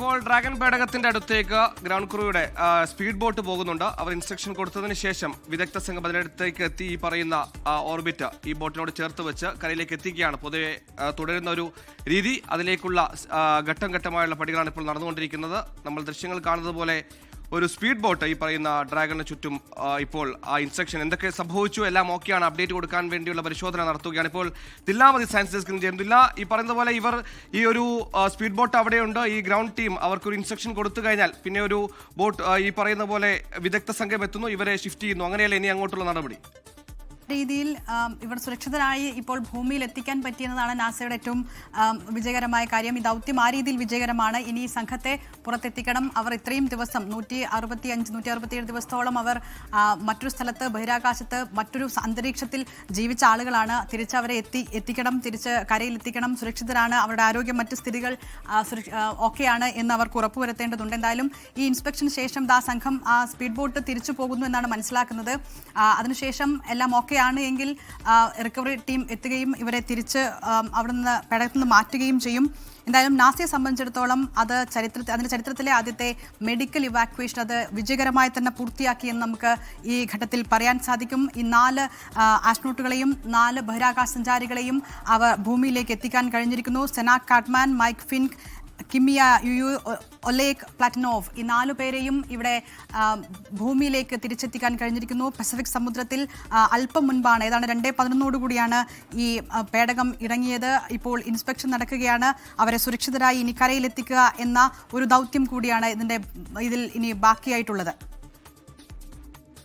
ഇപ്പോൾ ഡ്രാഗൺ പേടകത്തിന്റെ അടുത്തേക്ക് ground ക്രൂയുടെ speed boat പോകുന്നുണ്ട്. അവർ ഇൻസ്ട്രക്ഷൻ കൊടുത്തതിന് ശേഷം വിദഗ്ധ സംഘം അതിനടുത്തേക്ക് എത്തി ഈ പറയുന്ന ഓർബിറ്റ് ഈ ബോട്ടിനോട് ചേർത്ത് വെച്ച് കരയിലേക്ക് എത്തിക്കുകയാണ്. പൊതുവെ തുടരുന്ന ഒരു രീതി അതിലേക്കുള്ള ഘട്ടം ഘട്ടമായുള്ള പടികളാണ് ഇപ്പോൾ നടന്നുകൊണ്ടിരിക്കുന്നത്. നമ്മൾ ദൃശ്യങ്ങൾ കാണുന്നത് പോലെ ഒരു സ്പീഡ് ബോട്ട് ഈ പറയുന്ന ഡ്രാഗണിന് ചുറ്റും ഇപ്പോൾ ആ ഇൻസ്ട്രക്ഷൻ എന്തൊക്കെ സംഭവിച്ചു എല്ലാം ഓക്കെയാണ്. അപ്ഡേറ്റ് കൊടുക്കാൻ വേണ്ടിയുള്ള പരിശോധന നടത്തുകയാണ്. ഇപ്പോൾ തില്ലാമതി സയൻസ് ഡെസ്കിൽ ചെയ്യുന്നില്ല ഈ പറയുന്ന പോലെ ഇവർ ഈ ഒരു സ്പീഡ് ബോട്ട് അവിടെയുണ്ട്. ഈ ഗ്രൗണ്ട് ടീം അവർക്കൊരു ഇൻസ്ട്രക്ഷൻ കൊടുത്തു കഴിഞ്ഞാൽ പിന്നെ ഒരു ബോട്ട് ഈ പറയുന്ന പോലെ വിദഗ്ധ സംഘം എത്തുന്നു. ഇവരെ ഷിഫ്റ്റ് ചെയ്യുന്നു. അങ്ങനെയല്ല ഇനി അങ്ങോട്ടുള്ള നടപടി? രീതിയിൽ ഇവർ സുരക്ഷിതരായി ഇപ്പോൾ ഭൂമിയിൽ എത്തിക്കാൻ പറ്റിയെന്നതാണ് നാസയുടെ ഏറ്റവും വിജയകരമായ കാര്യം. ഈ ദൗത്യം ആ രീതിയിൽ വിജയകരമാണ്. ഇനി സംഘത്തെ പുറത്തെത്തിക്കണം. അവർ ഇത്രയും ദിവസം നൂറ്റി അറുപത്തി അഞ്ച് നൂറ്റി അറുപത്തിയേഴ് ദിവസത്തോളം അവർ മറ്റൊരു സ്ഥലത്ത് ബഹിരാകാശത്ത് മറ്റൊരു അന്തരീക്ഷത്തിൽ ജീവിച്ച ആളുകളാണ്. തിരിച്ച് അവരെ എത്തി എത്തിക്കണം. തിരിച്ച് കരയിൽ എത്തിക്കണം. സുരക്ഷിതരാണ്. അവരുടെ ആരോഗ്യം മറ്റ് സ്ഥിതികൾ ഓക്കെയാണ് എന്ന് അവർക്ക് ഉറപ്പുവരുത്തേണ്ടതുണ്ട്. എന്തായാലും ഈ ഇൻസ്പെക്ഷന് ശേഷം ദാ സംഘം ആ സ്പീഡ് ബോട്ട് തിരിച്ചു പോകുന്നു എന്നാണ് മനസ്സിലാക്കുന്നത്. അതിനുശേഷം എല്ലാം ഓക്കെ ആണ് എങ്കിൽ റിക്കവറി ടീം എത്തുകയും ഇവരെ തിരിച്ച് അവിടെ നിന്ന് പേടകത്തിൽ നിന്ന് മാറ്റുകയും ചെയ്യും. എന്തായാലും നാസിയെ സംബന്ധിച്ചിടത്തോളം അത് ചരിത്രത്തിൽ അതിന്റെ ചരിത്രത്തിലെ ആദ്യത്തെ മെഡിക്കൽ ഇവാക്വേഷൻ അത് വിജയകരമായി തന്നെ പൂർത്തിയാക്കിയെന്ന് നമുക്ക് ഈ ഘട്ടത്തിൽ പറയാൻ സാധിക്കും. ഈ നാല് ആസ്ട്രോട്ടുകളെയും നാല് ബഹിരാകാശ സഞ്ചാരികളെയും അവ ഭൂമിയിലേക്ക് എത്തിക്കാൻ കഴിഞ്ഞിരിക്കുന്നു. സെനാ കാട്ട്മാൻ മൈക്ക് ഫിൻക് കിമിയ യുയു ഒലേക് പ്ലാറ്റിനോവ് ഈ നാലു പേരെയും ഇവിടെ ഭൂമിയിലേക്ക് തിരിച്ചെത്തിക്കാൻ കഴിഞ്ഞിരിക്കുന്നു. പസഫിക് സമുദ്രത്തിൽ അല്പം മുൻപാണ് ഏതാണ്ട് രണ്ടേ പതിനൊന്നോടുകൂടിയാണ് ഈ പേടകം ഇറങ്ങിയത്. ഇപ്പോൾ ഇൻസ്പെക്ഷൻ നടക്കുകയാണ്. അവരെ സുരക്ഷിതരായി ഇനി കരയിലെത്തിക്കുക എന്ന ഒരു ദൗത്യം കൂടിയാണ് ഇതിന്റെ ഇതിൽ ഇനി ബാക്കിയായിട്ടുള്ളത്.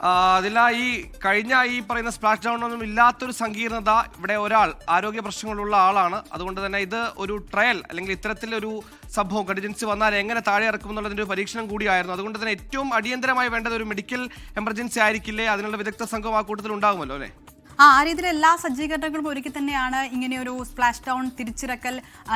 ആ, ഈ കഴിഞ്ഞ ഈ പറയുന്ന സ്പ്ലാഷ് ഡൗൺ ഒന്നും ഇല്ലാത്തൊരു സങ്കീർണത ഇവിടെ ഒരാൾ ആരോഗ്യ പ്രശ്നങ്ങളുള്ള ആളാണ്. അതുകൊണ്ട് തന്നെ ഇത് ഒരു ട്രയൽ അല്ലെങ്കിൽ ഇത്തരത്തിലൊരു സംഭവം കണ്ടിജൻസി വന്നാൽ എങ്ങനെ താഴെ ഇറക്കും എന്നുള്ളതിന്റെ ഒരു പരീക്ഷണം കൂടിയായിരുന്നു. അതുകൊണ്ട് തന്നെ ഏറ്റവും അടിയന്തരമായി വേണ്ടത് ഒരു മെഡിക്കൽ എമർജൻസി ആയിരിക്കില്ലേ? അതിനുള്ള വിദഗ്ധ സംഘം ആ കൂട്ടത്തിൽ ഉണ്ടാകുമല്ലോ അല്ലേ? ആ ആ രീതിയിൽ എല്ലാ സജ്ജീകരണങ്ങളും ഒരുക്കി തന്നെയാണ് ഇങ്ങനെ ഒരു സ്പ്ലാഷ് ഡൗൺ തിരിച്ചിറക്കൽ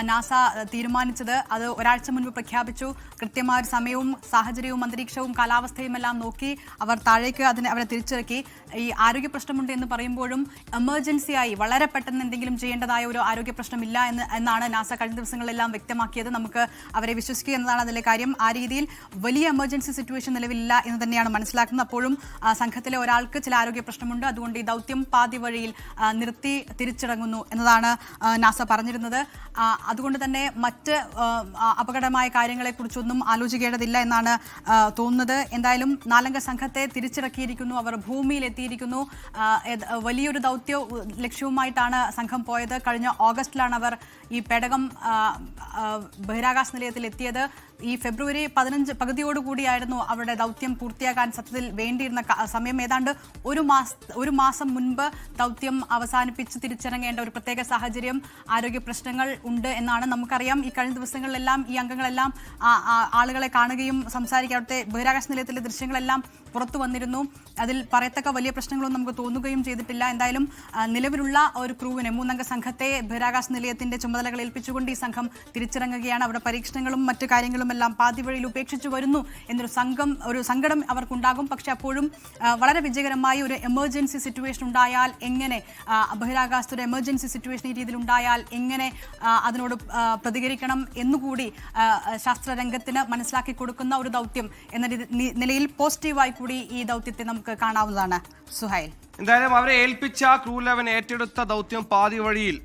നാസ തീരുമാനിച്ചത്. അത് ഒരാഴ്ച മുൻപ് പ്രഖ്യാപിച്ചു. കൃത്യമായ ഒരു സമയവും സാഹചര്യവും അന്തരീക്ഷവും കാലാവസ്ഥയും എല്ലാം നോക്കി അവർ താഴേക്ക് അതിനെ അവരെ തിരിച്ചിറക്കി. ഈ ആരോഗ്യ പ്രശ്നമുണ്ട് എന്ന് പറയുമ്പോഴും എമർജൻസി ആയി വളരെ പെട്ടെന്ന് എന്തെങ്കിലും ചെയ്യേണ്ടതായ ഒരു ആരോഗ്യ പ്രശ്നമില്ല എന്ന് എന്നാണ് നാസ കഴിഞ്ഞ ദിവസങ്ങളിലെല്ലാം വ്യക്തമാക്കിയത്. നമുക്ക് അവരെ വിശ്വസിക്കുക എന്നതാണ് അതിലെ കാര്യം. ആ രീതിയിൽ വലിയ എമർജൻസി സിറ്റുവേഷൻ നിലവിലില്ല എന്ന് തന്നെയാണ് മനസ്സിലാക്കുന്നത്. അപ്പോഴും സംഘത്തിലെ ഒരാൾക്ക് ചില ആരോഗ്യ പ്രശ്നമുണ്ട്. അതുകൊണ്ട് ഈ ദൗത്യം വഴിയിൽ നിർത്തി തിരിച്ചിറങ്ങുന്നു എന്നതാണ് നാസ പറഞ്ഞിരുന്നത്. അതുകൊണ്ട് തന്നെ മറ്റ് അപകടമായ കാര്യങ്ങളെക്കുറിച്ചൊന്നും ആലോചിക്കേണ്ടതില്ല എന്നാണ് തോന്നുന്നത്. എന്തായാലും നാലംഗ സംഘത്തെ തിരിച്ചിറക്കിയിരിക്കുന്നു അവർ ഭൂമിയിൽ എത്തിയിരിക്കുന്നു വലിയൊരു ദൗത്യ ലക്ഷ്യവുമായിട്ടാണ് സംഘം പോയത്. കഴിഞ്ഞ ഓഗസ്റ്റിലാണ് അവർ ഈ പേടകം ബഹിരാകാശ നിലയത്തിൽ എത്തിയത്. ഈ ഫെബ്രുവരി പതിനഞ്ച് പകുതിയോടുകൂടിയായിരുന്നു അവരുടെ ദൗത്യം പൂർത്തിയാക്കാൻ സത്യത്തിൽ വേണ്ടിയിരുന്ന സമയം. ഏതാണ്ട് ഒരു മാസ ഒരു മാസം മുൻപ് ദൗത്യം അവസാനിപ്പിച്ച് തിരിച്ചിറങ്ങേണ്ട ഒരു പ്രത്യേക സാഹചര്യം ആരോഗ്യ പ്രശ്നങ്ങൾ ഉണ്ട് എന്നാണ് നമുക്കറിയാം. ഈ കഴിഞ്ഞ ദിവസങ്ങളിലെല്ലാം ഈ അംഗങ്ങളെല്ലാം ആളുകളെ കാണുകയും സംസാരിക്കുക അവിടുത്തെ ബഹിരാകാശ നിലയത്തിലെ ദൃശ്യങ്ങളെല്ലാം പുറത്തു വന്നിരുന്നു. അതിൽ പറയത്തക്ക വലിയ പ്രശ്നങ്ങളൊന്നും നമുക്ക് തോന്നുകയും ചെയ്തിട്ടില്ല. എന്തായാലും നിലവിലുള്ള ഒരു ക്രൂവിനെ മൂന്നംഗ സംഘത്തെ ബഹിരാകാശ നിലയത്തിന്റെ ചുമതലകൾ ഏൽപ്പിച്ചുകൊണ്ട് ഈ സംഘം തിരിച്ചിറങ്ങുകയാണ്. അവിടെ പരീക്ഷണങ്ങളും മറ്റു കാര്യങ്ങളും എല്ലാം പാതി വഴിയിൽ ഉപേക്ഷിച്ചു വരുന്നു എന്നൊരു സംഘം ഒരു സങ്കടം അവർക്കുണ്ടാകും. പക്ഷെ അപ്പോഴും വളരെ വിജയകരമായി ഒരു എമർജൻസി സിറ്റുവേഷൻ ഉണ്ടായാൽ എങ്ങനെ ബഹിരാകാശത്തൊരു എമർജൻസി സിറ്റുവേഷൻ ഈ രീതിയിൽ ഉണ്ടായാൽ എങ്ങനെ അതിനോട് പ്രതികരിക്കണം എന്നുകൂടി ശാസ്ത്രരംഗത്തിന് മനസ്സിലാക്കി കൊടുക്കുന്ന ഒരു ദൗത്യം എന്ന നിലയിൽ പോസിറ്റീവായി കൂടി ഈ ദൗത്യത്തെ നമുക്ക് കാണാവുന്നതാണ്. സുഹൈൽ. എന്തായാലും അവരെ ഏൽപ്പിച്ച ക്രൂ ലെവൻ ഏറ്റെടുത്ത ദൗത്യം പാതി വഴിയിൽ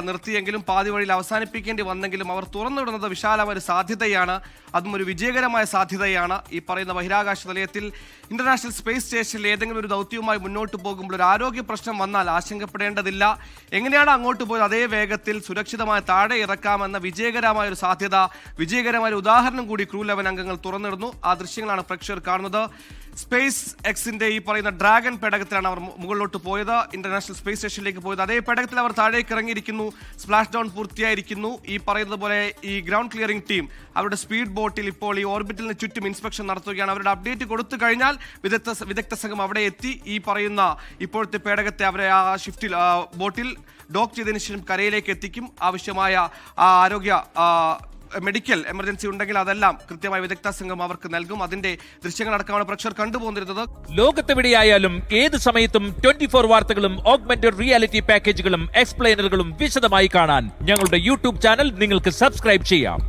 നിർത്തിയെങ്കിലും പാതി വഴിയിൽ അവസാനിപ്പിക്കേണ്ടി വന്നെങ്കിലും അവർ തുറന്നുവിടുന്നത് വിശാലമായ ഒരു സാധ്യതയാണ്. അതും ഒരു വിജയകരമായ സാധ്യതയാണ്. ഈ പറയുന്ന ബഹിരാകാശ നിലയത്തിൽ ഇന്റർനാഷണൽ സ്പേസ് സ്റ്റേഷനിൽ ഏതെങ്കിലും ഒരു ദൗത്യവുമായി മുന്നോട്ട് പോകുമ്പോൾ ഒരു ആരോഗ്യ പ്രശ്നം വന്നാൽ ആശങ്കപ്പെടേണ്ടതില്ല. എങ്ങനെയാണ് അങ്ങോട്ട് പോയത്? അതേ വേഗത്തിൽ സുരക്ഷിതമായി താഴെ ഇറക്കാമെന്ന വിജയകരമായ ഒരു സാധ്യത വിജയകരമായ ഒരു ഉദാഹരണം കൂടി ക്രൂ ലെവൻ അംഗങ്ങൾ തുറന്നിടുന്നു. ആ ദൃശ്യങ്ങളാണ് പ്രേക്ഷകർ കാണുന്നത്. സ്പേസ് എക്സിന്റെ ഈ പറയുന്ന ഡ്രാഗൺ പേടകത്തിലാണ് അവർ മുകളിലോട്ട് പോയത്. ഇന്റർനാഷണൽ സ്പേസ് സ്റ്റേഷനിലേക്ക് പോയത്. അതേ പേടകത്തിൽ അവർ താഴേക്ക് ഇറങ്ങിയിരിക്കുന്നു സ്പ്ലാഷ് ഡൗൺ പൂർത്തിയായിരിക്കുന്നു. ഈ പറയുന്നത് പോലെ ഈ ഗ്രൗണ്ട് ക്ലിയറിംഗ് ടീം അവരുടെ സ്പീഡ് ബോട്ടിൽ ഇപ്പോൾ ഈ ഓർബിറ്റലിന് ചുറ്റും ഇൻസ്പെക്ഷൻ നടത്തുകയാണ്. അവരുടെ അപ്ഡേറ്റ് കൊടുത്തു കഴിഞ്ഞാൽ വിദഗ്ധ വിദഗ്ധ സംഘം അവിടെ എത്തി. ഈ പറയുന്ന ഇപ്പോഴത്തെ പേടകത്തെ അവരെ ആ ഷിഫ്റ്റിൽ ബോട്ടിൽ ഡോക്ക് ചെയ്തതിനു ശേഷം കരയിലേക്ക് എത്തിക്കും. ആവശ്യമായ ആരോഗ്യ മെഡിക്കൽ എമർജൻസി ഉണ്ടെങ്കിൽ അതെല്ലാം കൃത്യമായി വിദഗ്ധ സംഘം അവർക്ക് നൽകും. അതിന്റെ ദൃശ്യങ്ങൾ ദൃശ്യങ്ങളടക്കമാണ് പ്രേക്ഷകർ കണ്ടുപോന്നിരുന്നത്. ലോകത്തെവിടെയായാലും ഏത് സമയത്തും ട്വന്റി ഫോർ വാർത്തകളും ഓഗ്മെന്റഡ് റിയാലിറ്റി പാക്കേജുകളും എക്സ്പ്ലെയിനറുകളും വിശദമായി കാണാൻ ഞങ്ങളുടെ യൂട്യൂബ് ചാനൽ നിങ്ങൾക്ക് സബ്സ്ക്രൈബ് ചെയ്യാം.